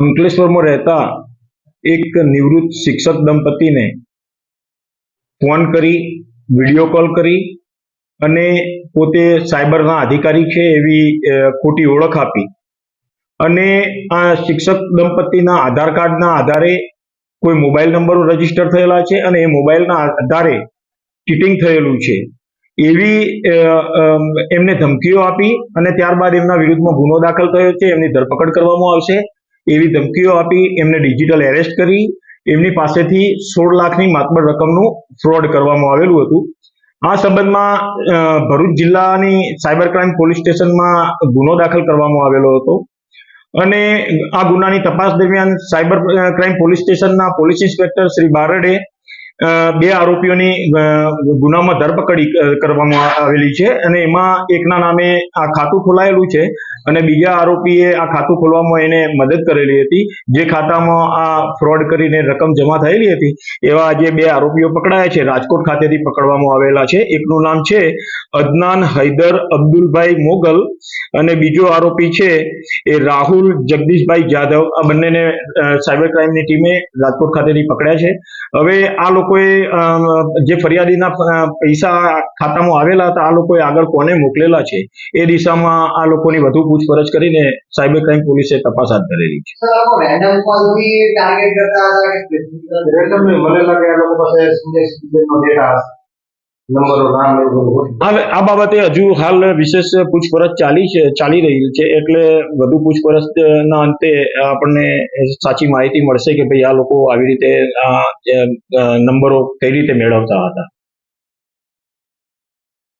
અંકલેશ્વરમાં રહેતા એક નિવૃત્ત શિક્ષક દંપતીને ફોન કરી, વીડિયો કોલ કરી અને પોતે સાયબરના અધિકારી છે એવી ખોટી ઓળખ આપી. અને આ શિક્ષક દંપતીના આધાર કાર્ડના આધારે કોઈ મોબાઈલ નંબરો રજિસ્ટર થયેલા છે અને એ મોબાઈલના આધારે ચીટિંગ થયેલું છે. એવી એમને ધમકીઓ આપી અને ત્યારબાદ એમના વિરુદ્ધમાં ગુનો દાખલ થયો છે, એમની ધરપકડ કરવામાં આવશે. એવી ધમકીઓ આપી, એમને ડિજિટલ એરેસ્ટ કરી, એમની પાસેથી સોળ લાખની માતબર રકમનું ફ્રોડ કરવામાં આવેલું હતું. આ સંબંધમાં ભરૂચ જિલ્લાની સાયબર ક્રાઇમ પોલીસ સ્ટેશનમાં ગુનો દાખલ કરવામાં આવેલો હતો. અને આ ગુનાની તપાસ દરમિયાન સાયબર ક્રાઇમ પોલીસ સ્ટેશનના પોલીસ ઇન્સ્પેક્ટર શ્રી બારડે બે આરોપીઓની ગુનામાં ધરપકડી કરવામાં આવેલી છે. અને એમાં એકના નામે આ ખાતું ખોલાયેલું છે. અને બીજા આરોપીએ આ ખાતું ખોલવામાં એને મદદ કરેલી હતી. જે ખાતામાં આ ફ્રોડ કરીને રકમ જમા થયેલી હતી, એવા આજે બે આરોપીઓ પકડાયા છે, રાજકોટ ખાતેથી પકડવામાં આવેલા છે. એકનું નામ છે અદનાન હૈદર અબ્દુલભાઈ મોગલ અને બીજો આરોપી છે એ રાહુલ જગદીશભાઈ જાધવ. આ બંનેને સાયબર ક્રાઇમની ટીમે રાજકોટ ખાતેથી પકડ્યા છે. હવે આ લોકોએ જે ફરિયાદીના પૈસા ખાતામાં આવેલા હતા, આ લોકોએ આગળ કોને મોકલેલા છે? એ દિશામાં આ લોકોની વધુ પૂછપરછ કરીને સાયબર ક્રાઇમ પોલીસે તપાસ હાથ ધરેલી છે. સર લોકો રેન્ડમ કોલથી ટાર્ગેટ કરતા હતા કે specific રેન્ડમલી મને લાગે આ લોકો પાસે સિનિયર સિટીઝનનો ડેટા હશે. નંબરો નામ એવું બધું હોય. હવે આ બાબતે હજુ હાલ વિશેષ પૂછપરછ ચાલી છે ચાલી રહી છે એટલે વધુ પૂછપરછના અંતે આપણને સાચી માહિતી મળશે કે ભાઈ આ લોકો આવી રીતે નંબરો કઈ રીતે મેળવતા હતા.